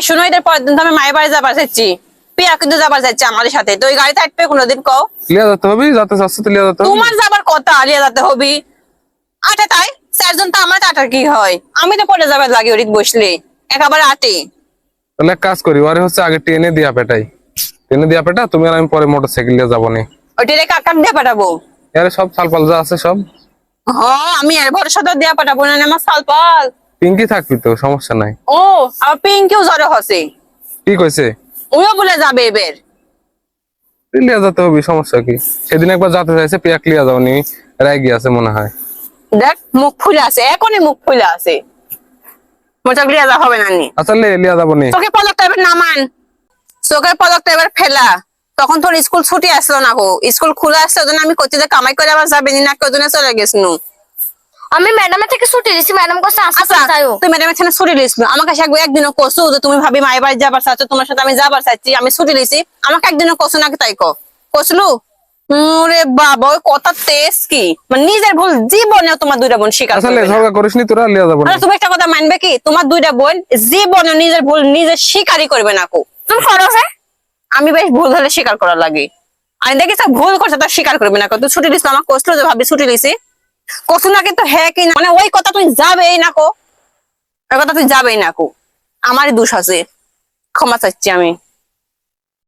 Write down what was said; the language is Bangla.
আই শুনো এদের পরের দিন তো আমি মায়ের বাড়ি যাবার চাইছি। পিয়া কিন্তু যাবার চাইছি আমাদের সাথে। তো ওই গাড়িতে আটবে কোনোদিন কও? লিয়া যেতে হবে যাতে চাচ্ছে তো লিয়া যেতে তোমার যাবার কথা আলিয়া যাতে হবি। আটে তাই? চারজন তো আমার তো আটার কি হয়? আমি তো পরে যাবার লাগে ওরিক বসলে। একেবারে আটে। তাহলে এক কাজ করি ওরে হচ্ছে আগে টেনে দিয়া পেটাই। টেনে দিয়া পেটা তুমি আর আমি পরে মোটর সাইকেল নিয়ে যাব নি। ওইটারে কাকার দিয়ে পাঠাবো আরে সব সালপাল যা আছে সব। হ্যাঁ আমি আর ভরসা তো দিয়ে পাঠাবো না আমার সালপাল। পিঙ্কি থাকবি তো সমস্যা নাই। ও আবার পিঙ্কিও জ্বরে হসে। কি কইছে? ওও বলে যাবে এবার। লিয়া যেতে হবে সমস্যা কি? সেদিন একবার যাতে চাইছে পিয়াক লিয়া যাও নি রাগি আছে মনে হয়। দেখ মুখ ফুলে আছে এখনই মুখ ফুলে আছে। মোটা গিয়ে যা হবে না নি। আচ্ছা লে লিয়া যাব নি। চোখের পলকটা এবার নামান। চোখের পলকটা এবার ফেলা। তখন তোর স্কুল ছুটি আসলো না গো। স্কুল খুলে আসছে ওই জন্য আমি করতে যে কামাই করে আবার যাবে না কেউ জন্য চলে গেছিনু আমি ম্যাডামের থেকে ছুটি দিছি ম্যাডাম কাছে আসতে আচ্ছা তুমি ম্যাডামের সাথে ছুটি লিস আমাকে সে একদিনও কসু যে তুমি ভাবি মায়ের বাড়ি যাবার চাচ্ছ তোমার সাথে আমি যাবার চাচ্ছি আমি ছুটি লিছি। আমাকে একদিনও কসু নাকি তাই কো কসলু? ওরে বাবা ওই কথা তেজ কি? মানে নিজের ভুল জীবনেও তোমার দুইটা বোন স্বীকার আচ্ছা লে করবে না। ঝগড়া করিস নি তোরা লিয়া যাব নি। তুমি একটা কথা মানবে কি? তোমার দুইটা বোন জীবনে নিজের ভুল নিজে স্বীকারই করবে না কো। তুমি করো আমি বেশ ভুল হলে স্বীকার করার লাগে। আমি দেখি তো ভুল করছে তো স্বীকার করবে না কো। তুই ছুটি দিস আমার কষ্ট যে ভাবি ছুটি দিছি কষ্ট না কিন্তু হ্যাঁ কি মানে ওই কথা তুই যাবেই না কো। ওই কথা তুই যাবেই না কো। আমারই দোষ আছে। ক্ষমা চাচ্ছি আমি।